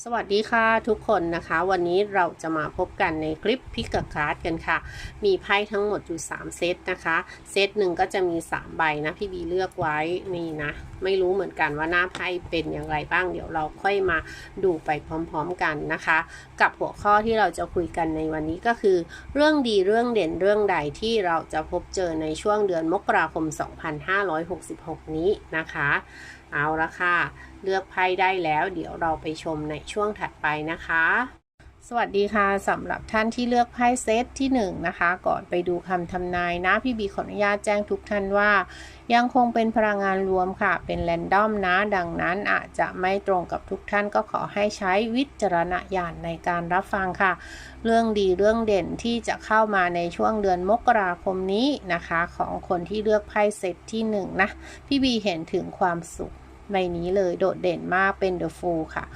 สวัสดีค่ะทุกคนนะคะ วันนี้เราจะมาพบกันในคลิปพิกกับคาร์ดกันค่ะ มีไพ่ทั้งหมดอยู่ 3 เซตนะคะ เซตหนึ่งก็จะมี 3 ใบนะ พี่บีเลือกไว้นี่นะ ไม่รู้เหมือนกันว่าหน้าไพ่เป็นอย่างไรบ้าง เดี๋ยวเราค่อยมาดูไปพร้อมๆกันนะคะ กับหัวข้อที่เราจะคุยกันในวันนี้ก็คือ เรื่องดีเรื่องเด่นเรื่องใดที่เราจะพบเจอในช่วงเดือนมกราคม 2566 นี้นะคะ เอาละค่ะ เลือกไพ่ได้แล้ว เดี๋ยวเราไปชมในช่วงถัดไปนะคะ สวัสดีค่ะสำหรับท่านที่เลือกไพ่เซตที่1นนะคะ ก่อนไปดูคำทำนายนะ พี่บีขออนุญาตแจ้งทุกท่านว่า ยังคงเป็นพลังงานรวมค่ะ เป็นแรนดอมนะ ดังนั้นอาจจะไม่ตรงกับทุกท่านก็ขอให้ใช้วิจารณญาณในการรับฟังค่ะ เรื่องดีเรื่องเด่นที่จะเข้ามาในช่วงเดือนมกราคมนี้นะคะ ของคนที่เลือกไพ่เซตที่1นนะพี่บีเห็นถึงความสุข ใบนี้เลยโดดเด่นมากเป็น The Fool ค่ะ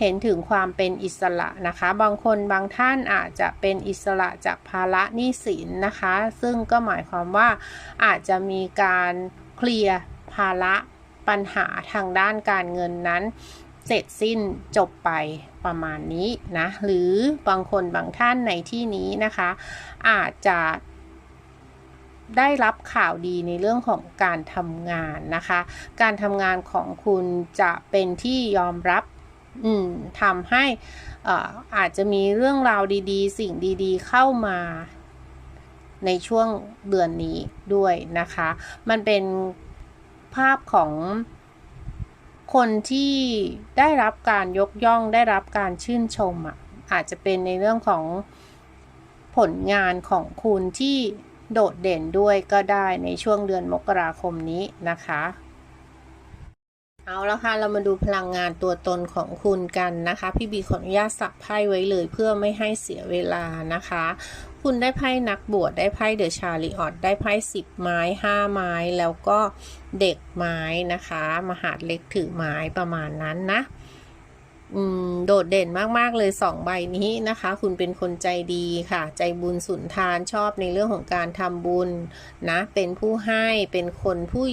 เห็นถึงความเป็นอิสระนะคะ บางคนบางท่านอาจจะเป็นอิสระจากภาระหนี้สินนะคะ ซึ่งก็หมายความว่าอาจจะมีการเคลียร์ภาระปัญหาทางด้านการเงินนั้น เสร็จสิ้นจบไปประมาณนี้นะ หรือบางคนบางท่านในที่นี้นะคะ อาจจะ ได้รับข่าวดีในเรื่องของการทำงานนะคะ การทำงานของคุณจะเป็นที่ยอมรับทำให้อาจจะมีเรื่องราวดีๆ สิ่งดีๆ เข้ามาในช่วงเดือนนี้ด้วยนะคะ มันเป็นภาพของคนที่ได้รับการยกย่องได้รับการชื่นชมอะอาจจะเป็นในเรื่องของผลงานของคุณที่ โดดเด่นด้วยก็ได้ในช่วงเดือนมกราคมนี้นะคะ เอาละค่ะ เรามาดูพลังงานตัวตนของคุณกันนะคะ พี่บีขออนุญาตสับไพ่ไว้เลยเพื่อไม่ให้เสียเวลานะคะ คุณได้ไพ่นักบวชได้ไพ่เดอะชาริออตได้ไพ่สิบไม้ห้าไม้แล้วก็เด็กไม้นะคะ มหาดเล็กถือไม้ประมาณนั้นนะ โดดเด่นมาก ๆ เลยสองใบนี้นะคะ คุณเป็นคนใจดีค่ะ ใจบุญสุนทานชอบในเรื่องของการทำบุญนะ เป็นผู้ให้เป็นคนผู้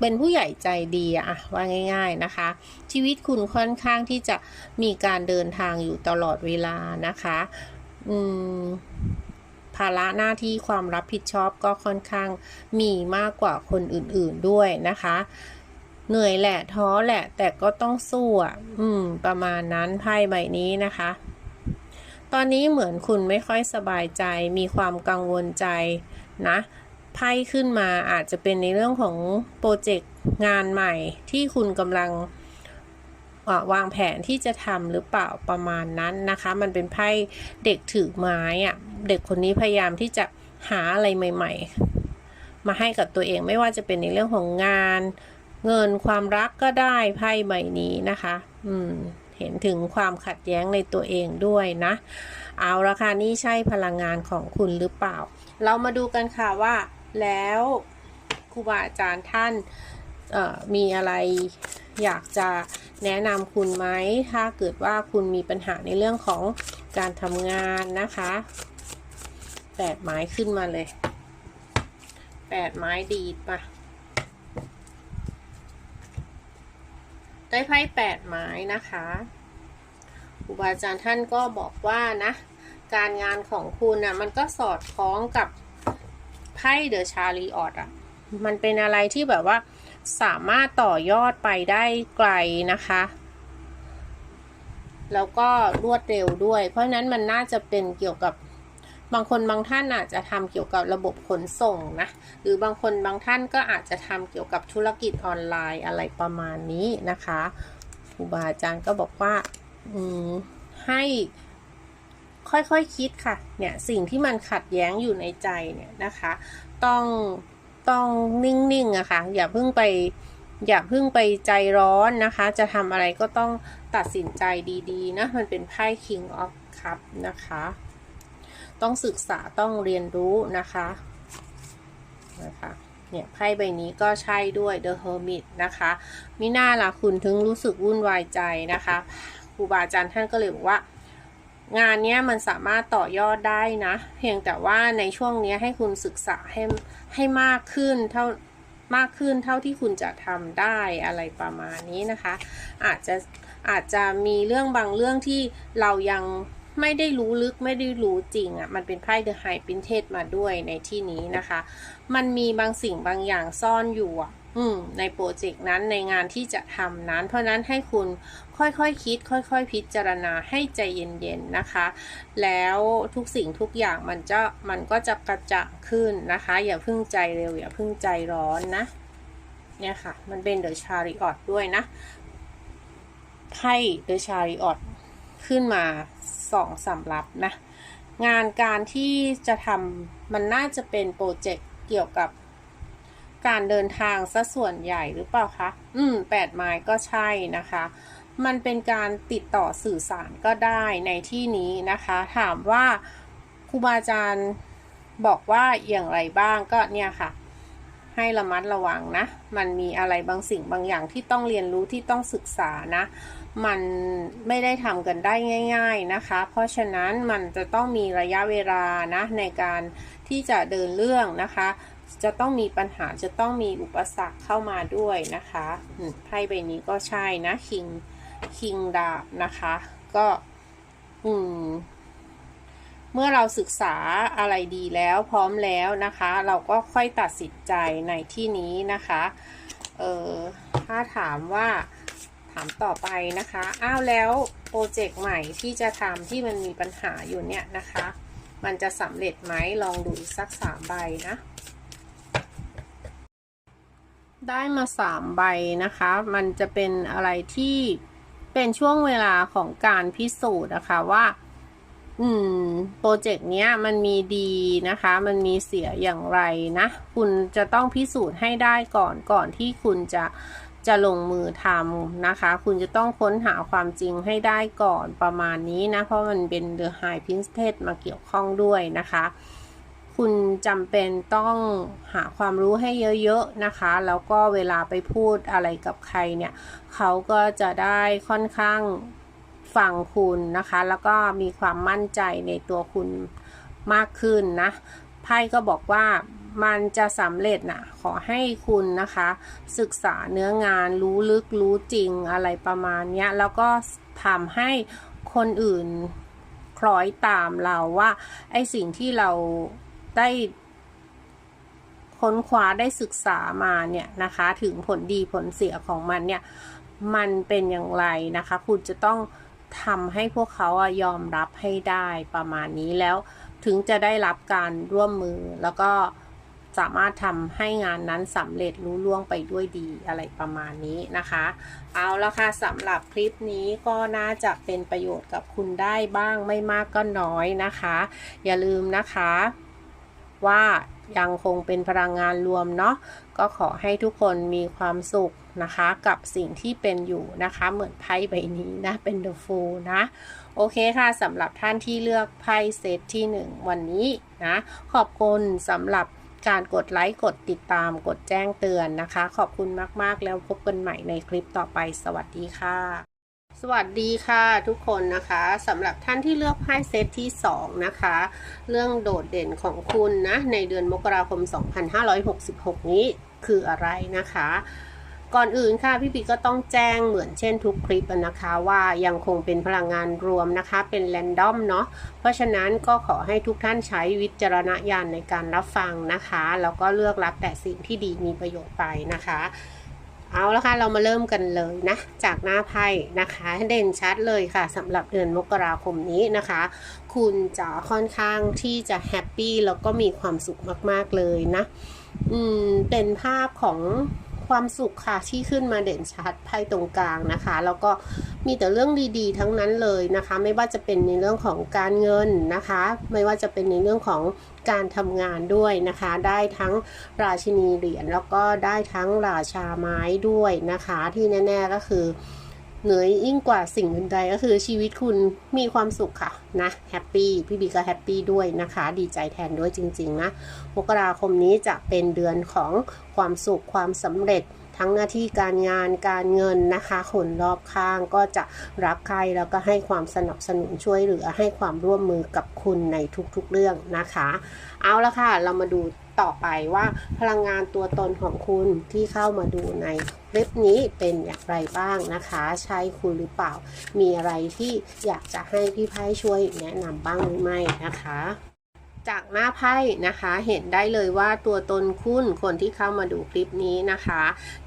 เป็นผู้ใหญ่ใจดีอะว่าง่าย ๆนะคะ ชีวิตคุณค่อนข้างที่จะมีการเดินทางอยู่ตลอดเวลานะคะภาระหน้าที่ความรับผิดชอบก็ค่อนข้างมีมากกว่าคนอื่น ๆด้วยนะคะ เหนื่อยแหละท้อแหละ แต่ก็ต้องสู้อะ อืม ประมาณนั้นไพ่ใบนี้นะคะ ตอนนี้เหมือนคุณไม่ค่อยสบายใจ มีความกังวลใจนะไพ่ขึ้นมาอาจจะเป็นในเรื่องของโปรเจกต์งานใหม่ที่คุณกำลังวางแผนที่จะทำหรือเปล่าประมาณนั้นนะคะ มันเป็นไพ่เด็กถือไม้อะเด็กคนนี้พยายามที่จะหาอะไรใหม่ ๆ มาให้กับตัวเองไม่ว่าจะเป็นในเรื่องของงาน เงินความรักก็ได้ไพ่ใบนี้นะคะ อืม เห็นถึงความขัดแย้งในตัวเองด้วยนะ เอาละค่ะนี่ใช่พลังงานของคุณหรือเปล่า เรามาดูกันค่ะว่า แล้วครูบาอาจารย์ท่านมีอะไรอยากจะแนะนำคุณไหม ถ้าเกิดว่าคุณมีปัญหาในเรื่องของการทำงานนะคะแปดไม้ขึ้นมาเลยแปดไม้ดีดม ได้ไพ่แปดไม้นะคะครูบาอาจารย์ท่านก็บอกว่านะ การงานของคุณนะ่ะมันก็สอดคล้องกับไพ่เดอะชาลีออดอะ มันเป็นอะไรที่แบบว่าสามารถต่อยอดไปได้ไกลนะคะ แล้วก็รวดเร็วด้วย เพราะนั้นมันน่าจะเป็นเกี่ยวกับ บางคนบางท่านอาจจะทำเกี่ยวกับระบบขนส่งนะ หรือบางคนบางท่านก็อาจจะทำเกี่ยวกับธุรกิจออนไลน์อะไรประมาณนี้นะคะครูบาอาจารย์ก็บอกว่าให้ค่อยๆคคิดค่ะ เนี่ยสิ่งที่มันขัดแย้งอยู่ในใจเนี่ยนะคะ ต้องต้องนิ่งๆอะค่ะ อย่าเพิ่งไปอย่าเพิ่งไปใจร้อนนะคะ จะทำอะไรก็ต้องตัดสินใจดีๆนะ มันเป็นไพ่ King of Cup นะคะ ต้องศึกษาต้องเรียนรู้นะคะนะคะเนี่ยไพ่ใบนี้ก็ใช่ด้วย The Hermit นะคะมิน่าล่ะคุณถึงรู้สึกวุ่นวายใจนะคะครูบาอาจารย์ท่านก็เลยบอกว่า งานนี้มันสามารถต่อยอดได้นะ เพียงแต่ว่าในช่วงนี้ให้คุณศึกษาให้ให้มากขึ้นเท่ามากขึ้นเท่าที่คุณจะทำได้อะไรประมาณนี้นะคะ อาจจะอาจจะมีเรื่องบางเรื่องที่เรายัง ไม่ได้รู้ลึกไม่ได้รู้จริงอะ่ะ มันเป็นไพ่ The High Princess มาด้วยในที่นี้นะคะ มันมีบางสิ่งบางอย่างซ่อนอยู่อะอืมในโปรเจกต์นั้นในงานที่จะทำนั้น เพราะนั้นให้คุณค่อยๆคคิด ค่อย ๆ พิจารณาให้ใจเย็นๆนะคะ แล้วทุกสิ่งทุกอย่างมันจะมันก็จะกระจ่างขึ้นนะคะ อย่าพิ่งใจเร็ว อย่าพิ่งใจร้อนนะ เนี่ยค่ะ มันเป็นเดอะชาริออตด้วยนะไพ่เดอะชาริออตขึ้นมา สองสำรับนะ งานการที่จะทำมันน่าจะเป็นโปรเจกต์เกี่ยวกับการเดินทางซะส่วนใหญ่หรือเปล่าคะ อืมแปดไม้ก็ใช่นะคะ มันเป็นการติดต่อสื่อสารก็ได้ในที่นี้นะคะ ถามว่าครูบาอาจารย์บอกว่าอย่างไรบ้างก็เนี่ยค่ะ ให้ระมัดระวังนะ มันมีอะไรบางสิ่งบางอย่างที่ต้องเรียนรู้ที่ต้องศึกษานะ มันไม่ได้ทำกันได้ง่าย ๆนะคะ เพราะฉะนั้นมันจะต้องมีระยะเวลานะในการที่จะเดินเรื่องนะคะ จะต้องมีปัญหาจะต้องมีอุปสรรคเข้ามาด้วยนะคะไพ่ใบนี้ก็ใช่นะคิงคิงดาบนะคะ ก็อืมเมื่อเราศึกษาอะไรดีแล้วพร้อมแล้วนะคะ เราก็ค่อยตัดสินใจในที่นี้นะคะ เออถ้าถามว่า ถามต่อไปนะคะ อ้าวแล้วโปรเจกต์ใหม่ที่จะทำที่มันมีปัญหาอยู่เนี่ยนะคะ มันจะสำเร็จไหมลองดูสักสามใบนะ ได้มาสามใบนะคะ มันจะเป็นอะไรที่เป็นช่วงเวลาของการพิสูจน์นะคะว่า อืม โปรเจกต์เนี้ยมันมีดีนะคะ มันมีเสียอย่างไรนะ คุณจะต้องพิสูจน์ให้ได้ก่อนก่อนที่คุณจะ จะลงมือทำนะคะ คุณจะต้องค้นหาความจริงให้ได้ก่อนประมาณนี้นะ เพราะมันเป็น The High Princess มาเกี่ยวข้องด้วยนะคะ คุณจำเป็นต้องหาความรู้ให้เยอะๆนะคะ แล้วก็เวลาไปพูดอะไรกับใครเนี่ย เขาก็จะได้ค่อนข้างฟังคุณนะคะ แล้วก็มีความมั่นใจในตัวคุณมากขึ้นนะ ไพ่ก็บอกว่า มันจะสำเร็จนะขอให้คุณนะคะ ศึกษาเนื้องานรู้ลึกรู้จริงอะไรประมาณนี้แล้วก็ทำให้คนอื่นคล้อยตามเราว่า ไอสิ่งที่เราได้ค้นคว้าได้ศึกษามาเนี่ยนะคะ ถึงผลดีผลเสียของมันเนี่ย มันเป็นอย่างไรนะคะ คุณจะต้องทำให้พวกเขายอมรับให้ได้ประมาณนี้แล้วถึงจะได้รับการร่วมมือแล้วก็ สามารถทำให้งานนั้นสำเร็จรู้ล่วงไปด้วยดีอะไรประมาณนี้นะคะ เอาละค่ะสำหรับคลิปนี้ก็น่าจะเป็นประโยชน์กับคุณได้บ้างไม่มากก็น้อยนะคะ อย่าลืมนะคะว่ายังคงเป็นพลังงานรวมเนาะก็ขอให้ทุกคนมีความสุขนะคะ กับสิ่งที่เป็นอยู่นะคะ เหมือนไพ่ใบนี้นะเป็น The Fool นะ โอเคค่ะสำหรับท่านที่เลือกไพ่เซตที่ 1 วันนี้นะ ขอบคุณสำหรับ การกดไลค์ กดติดตาม กดแจ้งเตือนนะคะ ขอบคุณมาก ๆ แล้วพบกันใหม่ในคลิปต่อไป สวัสดีค่ะ สวัสดีค่ะทุกคนนะคะสำหรับท่านที่เลือกไพ่เซตที่ 2 นะคะ เรื่องโดดเด่นของคุณนะ ในเดือนมกราคม 2566 นี้คืออะไรนะคะ ก่อนอื่นค่ะพี่ปีก็ต้องแจ้งเหมือนเช่นทุกคลิปนะคะว่ายังคงเป็นพลังงานรวมนะคะ เป็นแรนดอมเนาะเพราะฉะนั้นก็ขอให้ทุกท่านใช้วิจารณญาณในการรับฟังนะคะแล้วก็เลือกรับแต่สิ่งที่ดีมีประโยชน์ไปนะคะ เอาละค่ะเรามาเริ่มกันเลยนะ จากหน้าไพ่นะคะเด่นชัดเลยค่ะสำหรับเดือนมกราคมนี้นะคะ คุณจะค่อนข้างที่จะแฮปปี้แล้วก็มีความสุขมากๆเลยนะ อืมเป็นภาพของ ความสุขค่ะที่ขึ้นมาเด่นชัดไพ่ตรงกลางนะคะ แล้วก็มีแต่เรื่องดีๆ ทั้งนั้นเลยนะคะ ไม่ว่าจะเป็นในเรื่องของการเงินนะคะ ไม่ว่าจะเป็นในเรื่องของการทำงานด้วยนะคะ ได้ทั้งราชินีเหรียญแล้วก็ได้ทั้งราชาไม้ด้วยนะคะ ที่แน่ ๆก็คือ เหนื่อยิ่งกว่าสิ่งอื่นใดก็คือชีวิตคุณมีความสุขค่ะนะแฮปปี้พี่บีก็แฮปปี้ด้วยนะคะ ดีใจแทนด้วยจริงๆนะมกราคมนี้จะเป็นเดือนของความสุขความสำเร็จทั้งหน้าที่การงานการเงินนะคะคนรอบข้างก็จะรักใครแล้วก็ให้ความสนับสนุนช่วยเหลือให้ความร่วมมือกับคุณในทุกๆเรื่องนะคะ เอาละค่ะ เรามาดู ต่อไปว่าพลังงานตัวตนของคุณที่เข้ามาดูในคลิปนี้เป็นอย่างไรบ้างนะคะ ใช่คุณหรือเปล่า มีอะไรที่อยากจะให้พี่ไพ่ช่วยแนะนำบ้างหรือไม่นะคะ จากหน้าไพ่นะคะ เห็นได้เลยว่าตัวตนคุณคนที่เข้ามาดูคลิปนี้นะคะ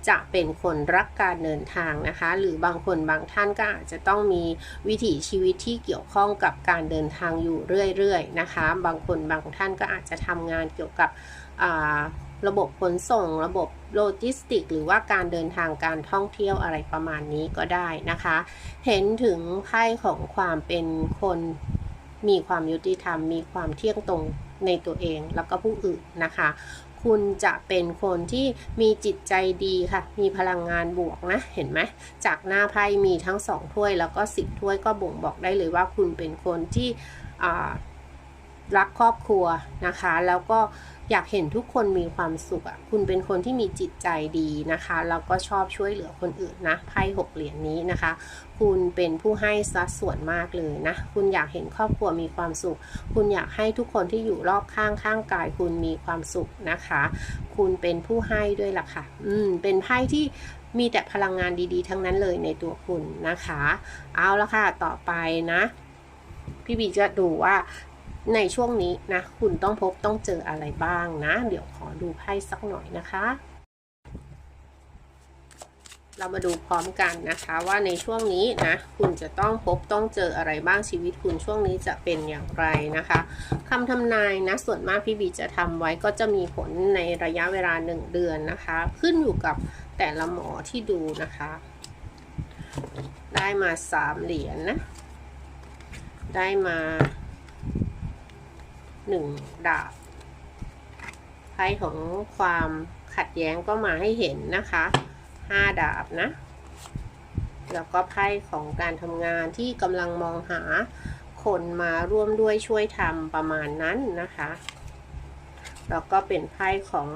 จะเป็นคนรักการเดินทางนะคะ หรือบางคนบางท่านก็อาจจะต้องมีวิถีชีวิตที่เกี่ยวข้องกับการเดินทางอยู่เรื่อยๆนะคะ บางคนบางท่านก็อาจจะทำงานเกี่ยวกับระบบขนส่ง ระบบโลจิสติก หรือว่าการเดินทางการท่องเที่ยวอะไรประมาณนี้ก็ได้นะคะ เห็นถึงไพ่ของความเป็นคน มีความยุติธรรม มีความเที่ยงตรงในตัวเองแล้วก็ผู้อื่นนะคะ คุณจะเป็นคนที่มีจิตใจดีค่ะ มีพลังงานบวกนะเห็นไหมจากหน้าไพ่มีทั้งสองถ้วยแล้วก็สิบถ้วยก็บ่งบอกได้เลยว่าคุณเป็นคนที่รักครอบครัวนะคะ แล้วก็ อยากเห็นทุกคนมีความสุขอะ คุณเป็นคนที่มีจิตใจดีนะคะ แล้วก็ชอบช่วยเหลือคนอื่นนะไพ่หกเหรียญนี้นะคะ คุณเป็นผู้ให้สัดส่วนมากเลยนะ คุณอยากเห็นครอบครัวมีความสุข คุณอยากให้ทุกคนที่อยู่รอบข้างข้างกาย คุณมีความสุขนะคะ คุณเป็นผู้ให้ด้วยล่ะค่ะ อืม เป็นไพ่ที่มีแต่พลังงานดีๆ ทั้งนั้นเลยในตัวคุณนะคะ เอาละค่ะ ต่อไปนะ พี่บีจะดูว่า ในช่วงนี้นะ คุณต้องพบต้องเจออะไรบ้างนะ เดี๋ยวขอดูไพ่สักหน่อยนะคะ เรามาดูพร้อมกันนะคะว่าในช่วงนี้นะ คุณจะต้องพบต้องเจออะไรบ้างชีวิตคุณช่วงนี้จะเป็นอย่างไรนะคะคำทำนายนะส่วนมากพี่บีจะทำไว้ก็จะมีผลในระยะเวลาหนึ่งเดือนนะคะ ขึ้นอยู่กับแต่ละหมอที่ดูนะคะ ได้มาสามเหรียญนนะได้มา หนึ่งดาบไพ่ของความขัดแย้งก็มาให้เห็นนะคะห้าดาบนะ แล้วก็ไพ่ของการทำงานที่กำลังมองหาคนมาร่วมด้วยช่วยทำประมาณนั้นนะคะ แล้วก็เป็นไพ่ของ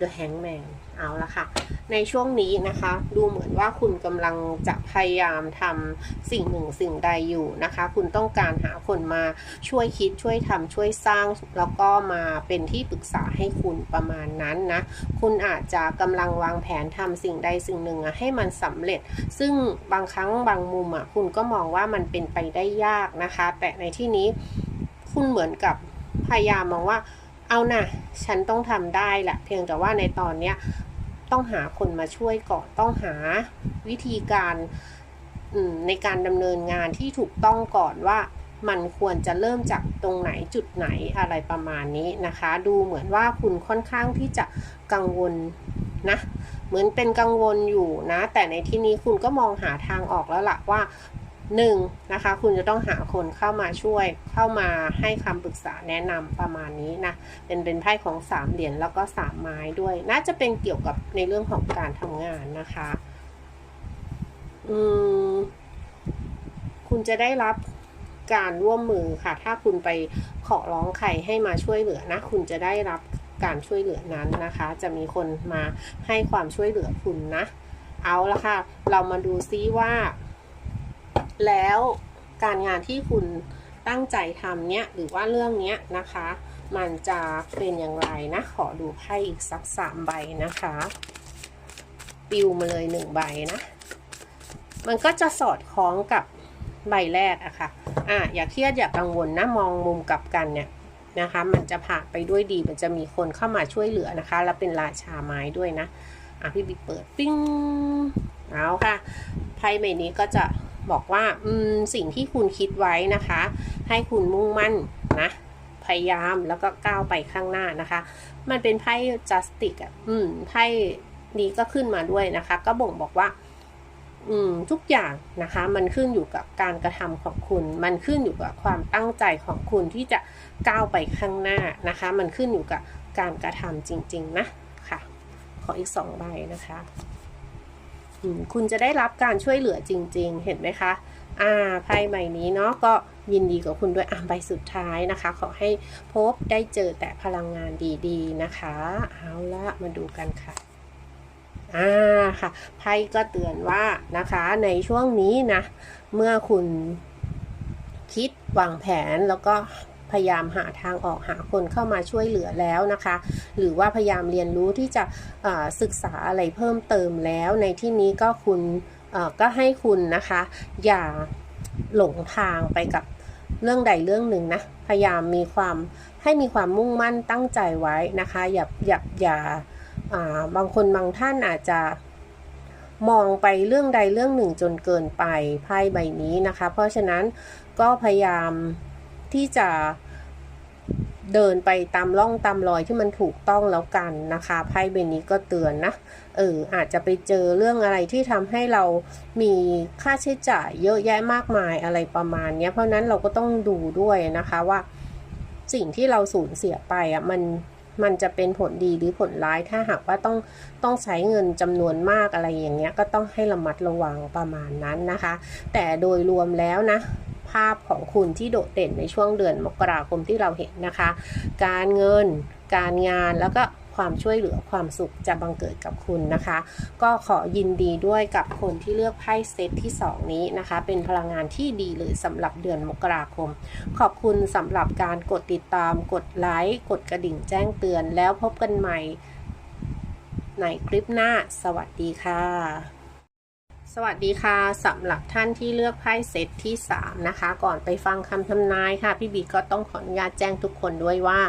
The Hangman เอาละค่ะ ในช่วงนี้นะคะ ดูเหมือนว่าคุณกำลังจะพยายามทำสิ่งหนึ่งสิ่งใดอยู่นะคะ คุณต้องการหาคนมาช่วยคิดช่วยทำช่วยสร้าง แล้วก็มาเป็นที่ปรึกษาให้คุณประมาณนั้นนะ คุณอาจจะกำลังวางแผนทำสิ่งใดสิ่งหนึ่งให้มันสำเร็จ ซึ่งบางครั้งบางมุมอะคุณก็มองว่ามันเป็นไปได้ยากนะคะ แต่ในที่นี้คุณเหมือนกับพยายามมองว่าเอานะฉันต้องทำได้แหละ เพียงแต่ว่าในตอนเนี้ย ต้องหาคนมาช่วยก่อนต้องหาวิธีการในการดำเนินงานที่ถูกต้องก่อนว่ามันควรจะเริ่มจากตรงไหนจุดไหนอะไรประมาณนี้นะคะ ดูเหมือนว่าคุณค่อนข้างที่จะกังวลนะเหมือนเป็นกังวลอยู่นะ แต่ในที่นี้คุณก็มองหาทางออกแล้วล่ะว่า หนึ่งนะคะคุณจะต้องหาคนเข้ามาช่วยเข้ามาให้คำปรึกษาแนะนำประมาณนี้นะเป็นเป็นไพ่ของสามเหรียญแล้วก็สามไม้ด้วย น่าจะเป็นเกี่ยวกับในเรื่องของการทำงานนะคะอืมคุณจะได้รับการร่วมมือค่ะ ถ้าคุณไปขอร้องใครให้มาช่วยเหลือนะ คุณจะได้รับการช่วยเหลือนั้นนะคะ จะมีคนมาให้ความช่วยเหลือคุณนะ เอาละค่ะ เรามาดูซิว่า แล้วการงานที่คุณตั้งใจทำเนี้ยหรือว่าเรื่องเนี้ยนะคะ มันจะเป็นอย่างไรนะ ขอดูไพ่อีกสักสามใบนะคะปิวมาเลยหนึ่งใบนะ มันก็จะสอดคล้องกับใบแรกอะค่ะอะอย่าเครียดอย่ากังวลนะมองมุมกลับกันเนี่ยนะคะ มันจะผ่านไปด้วยดีมันจะมีคนเข้ามาช่วยเหลือนะคะ แล้วเป็นราชาไม้ด้วยนะอะพี่บิ๊กเปิดปิ้งเอาค่ะไพ่ใบนี้ก็จะ บอกว่าสิ่งที่คุณคิดไว้นะคะ ให้คุณมุ่งมั่นนะพยายามแล้วก็ก้าวไปข้างหน้านะคะ มันเป็นไพ่ justice อะอืมไพ่นี้ก็ขึ้นมาด้วยนะคะ ก็บ่งบอกว่า อืมทุกอย่างนะคะ มันขึ้นอยู่กับการกระทำของคุณ มันขึ้นอยู่กับความตั้งใจของคุณที่จะก้าวไปข้างหน้านะคะ มันขึ้นอยู่กับการกระทำจริง ๆ นะค่ะ ขออีกสองใบนะคะ คุณจะได้รับการช่วยเหลือจริง ๆ เห็นไหมคะอ่าไพ่ใบนี้เนาะก็ยินดีกับคุณด้วยอ่าใบสุดท้ายนะคะ ขอให้พบได้เจอแต่พลังงานดีๆนะคะ เอาละมาดูกันค่ะอ่าค่ะไพ่ก็เตือนว่านะคะในช่วงนี้นะ เมื่อคุณคิดวางแผนแล้วก็ พยายามหาทางออกหาคนเข้ามาช่วยเหลือแล้วนะคะ หรือว่าพยายามเรียนรู้ที่จะศึกษาอะไรเพิ่มเติมแล้ว ในที่นี้ก็คุณก็ให้คุณนะคะ อย่าหลงทางไปกับเรื่องใดเรื่องหนึ่งนะ พยายามมีความให้มีความมุ่งมั่นตั้งใจไว้นะคะ อย่าอย่าอย่าบางคนบางท่านอาจจะมองไปเรื่องใดเรื่องหนึ่งจนเกินไปไพ่ใบนี้นะคะ เพราะฉะนั้นก็พยายาม ที่จะเดินไปตามร่องตามรอยที่มันถูกต้องแล้วกันนะคะไพ่ใบนี้ก็เตือนนะเอออาจจะไปเจอเรื่องอะไรที่ทำให้เรามีค่าใช้จ่ายเยอะแยะมากมายอะไรประมาณนี้เพราะนั้นเราก็ต้องดูด้วยนะคะว่า สิ่งที่เราสูญเสียไปอะมันมันจะเป็นผลดีหรือผลร้ายถ้าหากว่าต้องต้องใช้เงินจำนวนมากอะไรอย่างเงี้ยก็ต้องให้ระมัดระวังประมาณนั้นนะคะ แต่โดยรวมแล้วนะ ภาพของคุณที่โดดเด่นในช่วงเดือนมกราคมที่เราเห็นนะคะ การเงิน การงานแล้วก็ความช่วยเหลือความสุขจะบังเกิดกับคุณนะคะ ก็ขอยินดีด้วยกับคนที่เลือกไพ่เซตที่ 2 นี้นะคะ เป็นพลังงานที่ดีเลยสำหรับเดือนมกราคม ขอบคุณสำหรับการกดติดตาม กดไลค์ กดกระดิ่งแจ้งเตือนแล้วพบกันใหม่ในคลิปหน้า สวัสดีค่ะ สวัสดีค่ะสำหรับท่านที่เลือกไพ่เซตที่ 3 นะคะ ก่อนไปฟังคำทำนายค่ะ พี่บีก็ต้องขออนุญาตแจ้งทุกคนด้วยว่า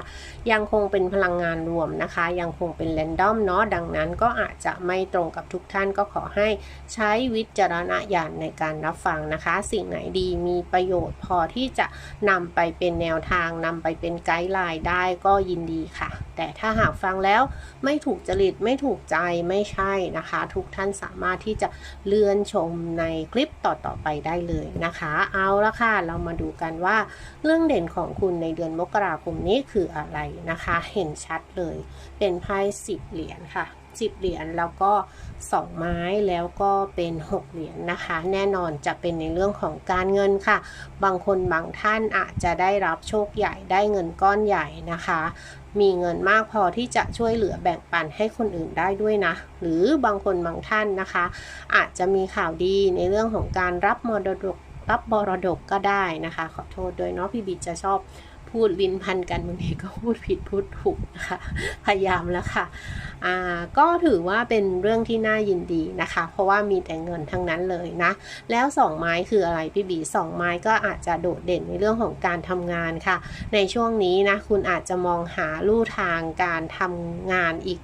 ยังคงเป็นพลังงานรวมนะคะ ยังคงเป็นแรนดอมเนาะดังนั้นก็อาจจะไม่ตรงกับทุกท่านก็ขอให้ใช้วิจารณญาณในการรับฟังนะคะ สิ่งไหนดีมีประโยชน์พอที่จะนำไปเป็นแนวทางนำไปเป็นไกด์ไลน์ได้ก็ยินดีค่ะ แต่ถ้าหากฟังแล้วไม่ถูกจริตไม่ถูกใจไม่ใช่นะคะ ทุกท่านสามารถที่จะเลื่อนชมในคลิปต่อๆไปได้เลยนะคะ เอาละค่ะ เรามาดูกันว่าเรื่องเด่นของคุณในเดือนมกราคมนี้คืออะไรนะคะ เห็นชัดเลยเป็นไพ่สิบเหรียญค่ะสิบเหรียญแล้วก็สองไม้แล้วก็เป็นหกเหรียญนะคะ แน่นอนจะเป็นในเรื่องของการเงินค่ะ บางคนบางท่านอาจจะได้รับโชคใหญ่ได้เงินก้อนใหญ่นะคะ มีเงินมากพอที่จะช่วยเหลือแบ่งปันให้คนอื่นได้ด้วยนะ หรือบางคนบางท่านนะคะ อาจจะมีข่าวดีในเรื่องของการรับมรดกรับบรดกก็ได้นะคะ ขอโทษด้วยเนาะพี่บิดจะชอบ พูดลิ้นพันกันบางทีก็พูดผิดพูดถูกนะคะพยายามแล้วค่ะอ่าก็ถือว่าเป็นเรื่องที่น่ายินดีนะคะ เพราะว่ามีแต่เงินทั้งนั้นเลยนะ แล้วสองไม้คืออะไรพี่บีสองไม้ก็อาจจะโดดเด่นในเรื่องของการทำงานค่ะ ในช่วงนี้นะคุณอาจจะมองหาลู่ทางการทำงานอีก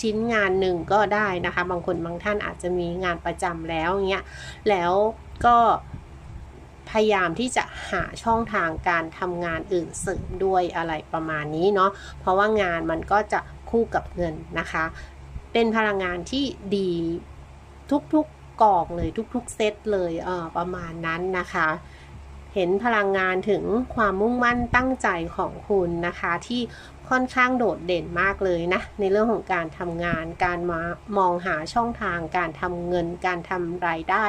ชิ้นงานหนึ่งก็ได้นะคะ บางคนบางท่านอาจจะมีงานประจำแล้วเงี้ยแล้วก็ พยายามที่จะหาช่องทางการทำงานอื่นเสริมด้วยอะไรประมาณนี้เนาะเพราะว่างานมันก็จะคู่กับเงินนะคะ เป็นพลังงานที่ดีทุกๆกองเลยทุกๆเซตเลยเออประมาณนั้นนะคะ เห็นพลังงานถึงความมุ่งมั่นตั้งใจของคุณนะคะ ที่ค่อนข้างโดดเด่นมากเลยนะ ในเรื่องของการทำงานการมามองหาช่องทางการทำเงินการทำรายได้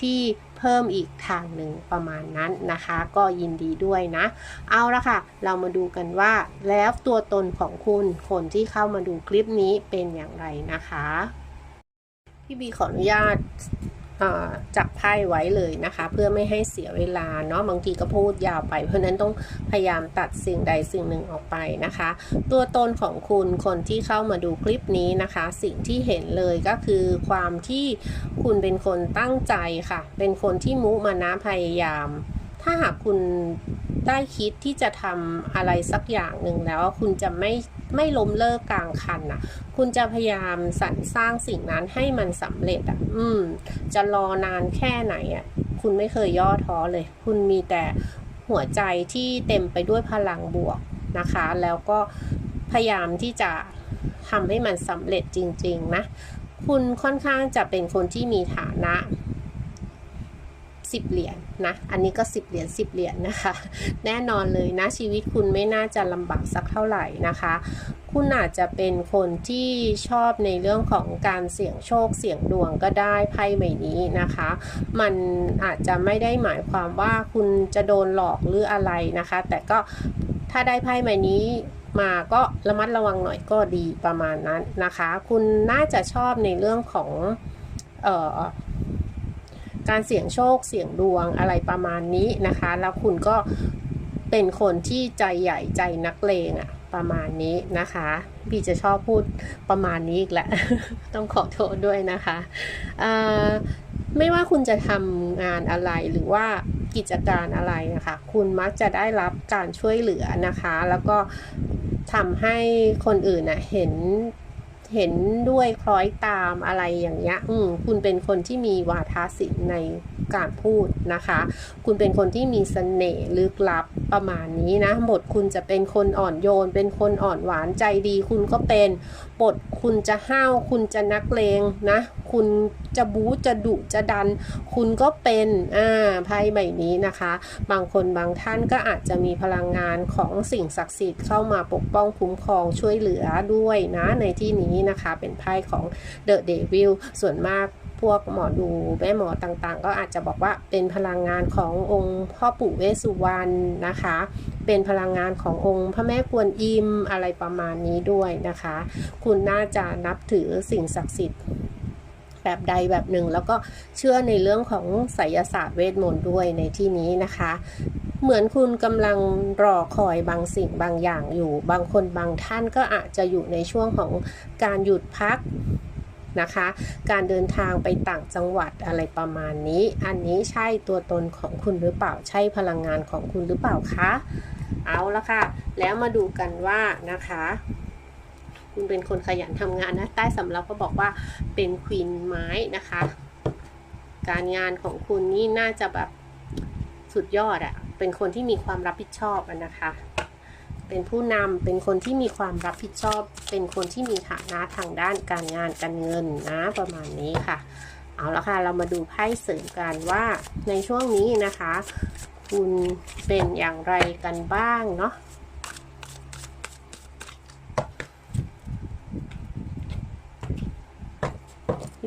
ที่ เพิ่มอีกทางหนึ่งประมาณนั้นนะคะ ก็ยินดีด้วยนะ เอาละค่ะ เรามาดูกันว่า แล้วตัวตนของคุณคนที่เข้ามาดูคลิปนี้เป็นอย่างไรนะคะ พี่บีขออนุญาต จับไพ่ไว้เลยนะคะ เพื่อไม่ให้เสียเวลาเนาะบางทีก็พูดยาวไป เพราะนั้นต้องพยายามตัดสิ่งใดสิ่งหนึ่งออกไปนะคะ ตัวตนของคุณคนที่เข้ามาดูคลิปนี้นะคะ สิ่งที่เห็นเลยก็คือความที่คุณเป็นคนตั้งใจค่ะ เป็นคนที่มุมานะพยายาม ถ้าหากคุณได้คิดที่จะทำอะไรสักอย่างหนึ่งแล้ว คุณจะไม่ไม่ล้มเลิกกลางคันนะคุณจะพยายามสรรสร้างสิ่งนั้นให้มันสำเร็จอะ อืม จะรอนานแค่ไหนอะ คุณไม่เคยย่อท้อเลย คุณมีแต่หัวใจที่เต็มไปด้วยพลังบวกนะคะ แล้วก็พยายามที่จะทำให้มันสำเร็จจริง ๆ นะ คุณค่อนข้างจะเป็นคนที่มีฐานะ 10 เหรียญนนะอันนี้ก็ 10 เหรียญ10 เหรียญนะคะ แน่นอนเลยนะชีวิตคุณไม่น่าจะลำบากสักเท่าไหร่นะคะ คุณอาจจะเป็นคนที่ชอบในเรื่องของการเสี่ยงโชคเสี่ยงดวงก็ได้ไพ่ใบนี้นะคะ มันอาจจะไม่ได้หมายความว่าคุณจะโดนหลอกหรืออะไรนะคะ แต่ก็ถ้าได้ไพ่ใบนี้มาก็ระมัดระวังหน่อยก็ดีประมาณนั้นนะคะ คุณน่าจะชอบในเรื่องของเอ่อ การเสี่ยงโชคเสี่ยงดวงอะไรประมาณนี้นะคะ แล้วคุณก็เป็นคนที่ใจใหญ่ใจนักเลงอะประมาณนี้นะคะพี่จะชอบพูดประมาณนี้อีกแหละ ต้องขอโทษด้วยนะคะไม่ว่าคุณจะทำงานอะไรหรือว่ากิจการอะไรนะคะ คุณมักจะได้รับการช่วยเหลือนะคะ แล้วก็ทำให้คนอื่นนะเห็น เห็นด้วยคล้อยตามอะไรอย่างเงี้ยอืมคุณเป็นคนที่มีวาทศิลป์ในการพูดนะคะ คุณเป็นคนที่มีสเสน่ห์ลึกลับประมาณนี้นะ บทคุณจะเป็นคนอ่อนโยน เป็นคนอ่อนหวานใจดี คุณก็เป็น บทคุณจะห้าว คุณจะนักเลงนะ คุณจะบู๊จะดุจะดัน คุณก็เป็นอ่าไพ่ใบนี้นะคะ บางคนบางท่านก็อาจจะมีพลังงานของสิ่งศักดิ์สิทธิ์เข้ามาปกป้องคุ้มครองช่วยเหลือด้วยนะในที่นี้นะคะเป็นไพ่ของเดอะเดวิลส่วนมากพวกหมอดูแม่หมอต่างๆ ก็อาจจะบอกว่าเป็นพลังงานขององค์พ่อปู่เวสสุวรรณนะคะ เป็นพลังงานขององค์พระแม่กวนอิมอะไรประมาณนี้ด้วยนะคะ คุณน่าจะนับถือสิ่งศักดิ์สิทธิ์ แบบใดแบบหนึ่ง แล้วก็เชื่อในเรื่องของไสยศาสตร์เวทมนต์ด้วยในที่นี้นะคะ เหมือนคุณกำลังรอคอยบางสิ่งบางอย่างอยู่ บางคนบางท่านก็อาจจะอยู่ในช่วงของการหยุดพักนะคะ การเดินทางไปต่างจังหวัดอะไรประมาณนี้ อันนี้ใช่ตัวตนของคุณหรือเปล่า ใช่พลังงานของคุณหรือเปล่าคะ เอาละค่ะ แล้วมาดูกันว่านะคะ คุณเป็นคนขยันทำงานนะ ใต้สำรับก็บอกว่าเป็นควีนไม้นะคะ การงานของคุณนี่น่าจะแบบสุดยอดอะเป็นคนที่มีความรับผิดชอบนะคะ เป็นผู้นำเป็นคนที่มีความรับผิดชอบ เป็นคนที่มีฐานะทางด้านการงานการเงินนะประมาณนี้ค่ะ เอาละค่ะ เรามาดูไพ่เสริมกันว่าในช่วงนี้นะคะ คุณเป็นอย่างไรกันบ้างเนาะ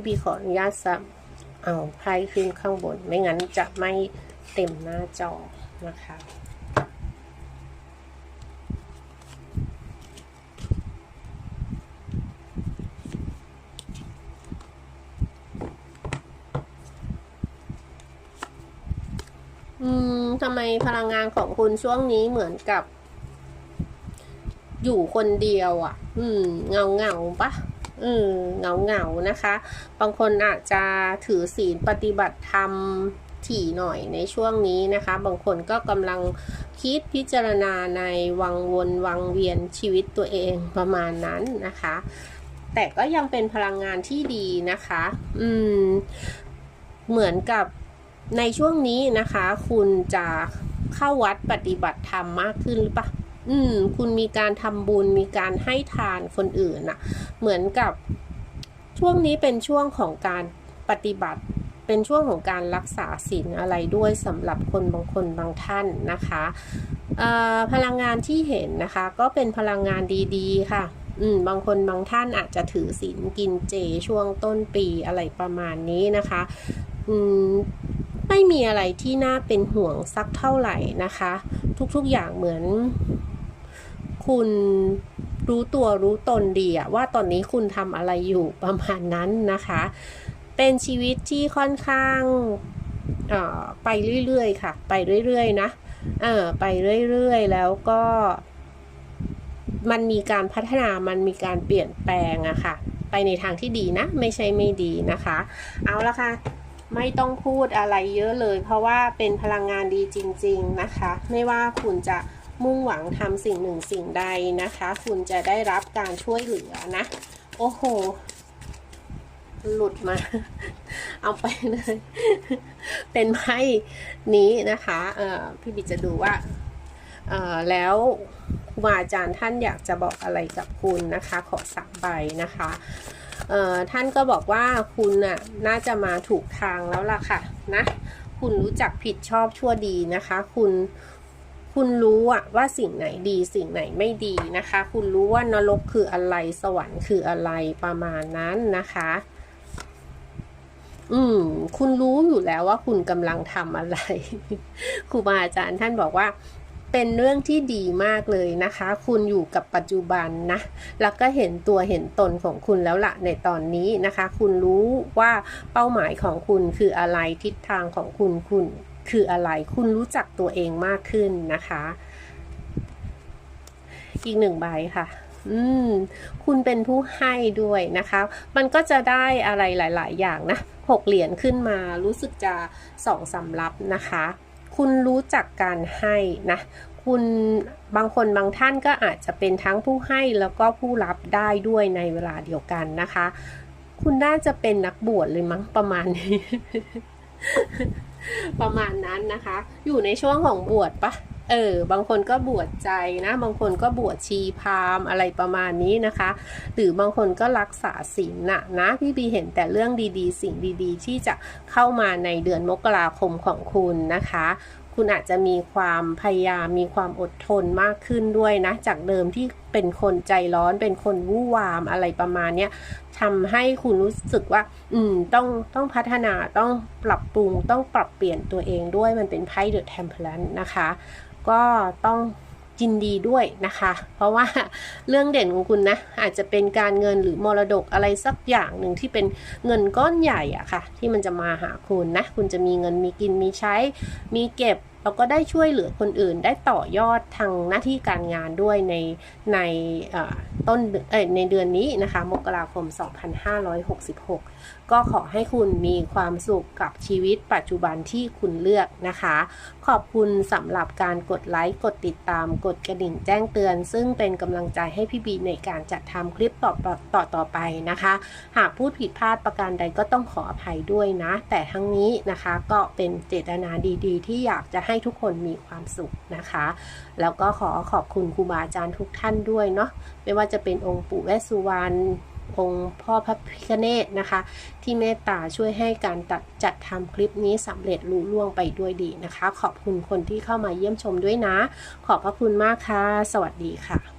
พี่ขออนุญาตสับเอาไพ่ขึ้นข้างบน ไม่งั้นจะไม่เต็มหน้าจอนะคะอืมทำไมพลังงานของคุณช่วงนี้เหมือนกับ อยู่คนเดียวอะ่ะ อืม เงาเงาปะ อืมเงาเงานะคะ บางคนอาจจะถือศีลปฏิบัติธรรมถี่หน่อยในช่วงนี้นะคะ บางคนก็กำลังคิดพิจารณาในวังวนวังเวียนชีวิตตัวเองประมาณนั้นนะคะ แต่ก็ยังเป็นพลังงานที่ดีนะคะ อืม เหมือนกับในช่วงนี้นะคะ คุณจะเข้าวัดปฏิบัติธรรมมากขึ้นหรือเปะ อืมคุณมีการทำบุญมีการให้ทานคนอื่นอะเหมือนกับช่วงนี้เป็นช่วงของการปฏิบัติ เป็นช่วงของการรักษาศีลอะไรด้วยสำหรับคนบางคนบางท่านนะคะพลังงานที่เห็นนะคะ ก็เป็นพลังงานดีๆ ค่ะ อืมบางคนบางท่านอาจจะถือศีลกินเจช่วงต้นปีอะไรประมาณนี้นะคะ อืมไม่มีอะไรที่น่าเป็นห่วงสักเท่าไหร่นะคะ ทุกๆอย่างเหมือน คุณรู้ตัวรู้ตนดีอะว่าตอนนี้คุณทำอะไรอยู่ประมาณนั้นนะคะ เป็นชีวิตที่ค่อนข้างไปเรื่อยๆค่ะ ไปเรื่อยๆนะเออไปเรื่อยๆ แล้วก็ มันมีการพัฒนามันมีการเปลี่ยนแปลงอะค่ะ ไปในทางที่ดีนะ ไม่ใช่ไม่ดีนะคะ เอาละค่ะไม่ต้องพูดอะไรเยอะเลย เพราะว่าเป็นพลังงานดีจริง ๆนะคะ ไม่ว่าคุณจะ มุ่งหวังทำสิ่งหนึ่งสิ่งใดนะคะ คุณจะได้รับการช่วยเหลือนะ โอ้โห หลุดมา เอาไปเลย เป็นไพ่นี้นะคะเออพี่บิจะดูว่าเออแล้วครูบาอาจารย์ท่านอยากจะบอกอะไรกับคุณนะคะ ขอสักใบนะคะเออท่านก็บอกว่าคุณน่ะน่าจะมาถูกทางแล้วล่ะค่ะนะ คุณรู้จักผิดชอบชั่วดีนะคะ คุณ คุณรู้อะว่าสิ่งไหนดีสิ่งไหนไม่ดีนะคะ คุณรู้ว่านรกคืออะไรสวรรค์คืออะไรประมาณนั้นนะคะ อืม คุณรู้อยู่แล้วว่าคุณกำลังทำอะไรครูบาอาจารย์ท่านบอกว่าเป็นเรื่องที่ดีมากเลยนะคะ คุณอยู่กับปัจจุบันนะ แล้วก็เห็นตัวเห็นตนของคุณแล้วละในตอนนี้นะคะ คุณรู้ว่าเป้าหมายของคุณคืออะไรทิศทางของคุณคุณ คืออะไร คุณรู้จักตัวเองมากขึ้นนะคะ อีกหนึ่งใบค่ะอืม คุณเป็นผู้ให้ด้วยนะคะ มันก็จะได้อะไรหลาย ๆ อย่างนะหกเหรียญขึ้นมารู้สึกจะสองสำรับนะคะ คุณรู้จักการให้นะ คุณบางคนบางท่านก็อาจจะเป็นทั้งผู้ให้แล้วก็ผู้รับได้ด้วยในเวลาเดียวกันนะคะ คุณน่าจะเป็นนักบวชเลยมั้งประมาณนี้ ประมาณนั้นนะคะ อยู่ในช่วงของบวชปะเออ บางคนก็บวชใจนะ บางคนก็บวชชีพามอะไรประมาณนี้นะคะ หรือบางคนก็รักษาศีลน่ะนะ พี่บีเห็นแต่เรื่องดีๆ สิ่งดีๆ ที่จะเข้ามาในเดือนมกราคมของคุณนะคะ คุณอาจจะมีความพยายามมีความอดทนมากขึ้นด้วยนะ จากเดิมที่เป็นคนใจร้อนเป็นคนวู่วามอะไรประมาณเนี้ยทำให้คุณรู้สึกว่า อืมต้องต้องพัฒนาต้องปรับปรุงต้องปรับเปลี่ยนตัวเองด้วยมันเป็นไพ่เดอะเทมเพลนนะคะ ก็ต้อง ยินดีด้วยนะคะ เพราะว่าเรื่องเด่นของคุณนะอาจจะเป็นการเงินหรือมรดกอะไรสักอย่างหนึ่งที่เป็นเงินก้อนใหญ่อะค่ะ ที่มันจะมาหาคุณนะ คุณจะมีเงินมีกินมีใช้ มีเก็บแล้วก็ได้ช่วยเหลือคนอื่นได้ต่อยอดทางหน้าที่การงานด้วยในในต้นในเดือนนี้นะคะมกราคม 2566 ก็ขอให้คุณมีความสุขกับชีวิตปัจจุบันที่คุณเลือกนะคะ ขอบคุณสำหรับการกดไลค์ กดติดตาม กดกระดิ่งแจ้งเตือน ซึ่งเป็นกำลังใจให้พี่บีในการจัดทำคลิปต่อต่อตอไปนะคะ หากพูดผิดพลาดประการใดก็ต้องขออภัยด้วยนะ แต่ทั้งนี้นะคะก็เป็นเจตนาดีๆ ที่อยากจะให้ทุกคนมีความสุขนะคะ แล้วก็ขอขอบคุณครูบาอาจารย์ทุกท่านด้วยเนาะไม่ว่าจะเป็นองค์ปู่แวสสุวรรณ องค์พ่อพระพิฆเนศนะคะ ที่เมตตาช่วยให้การตัดจัดทำคลิปนี้สำเร็จลุล่วงไปด้วยดีนะคะ ขอบคุณคนที่เข้ามาเยี่ยมชมด้วยนะ ขอบพระคุณมากค่ะ สวัสดีค่ะ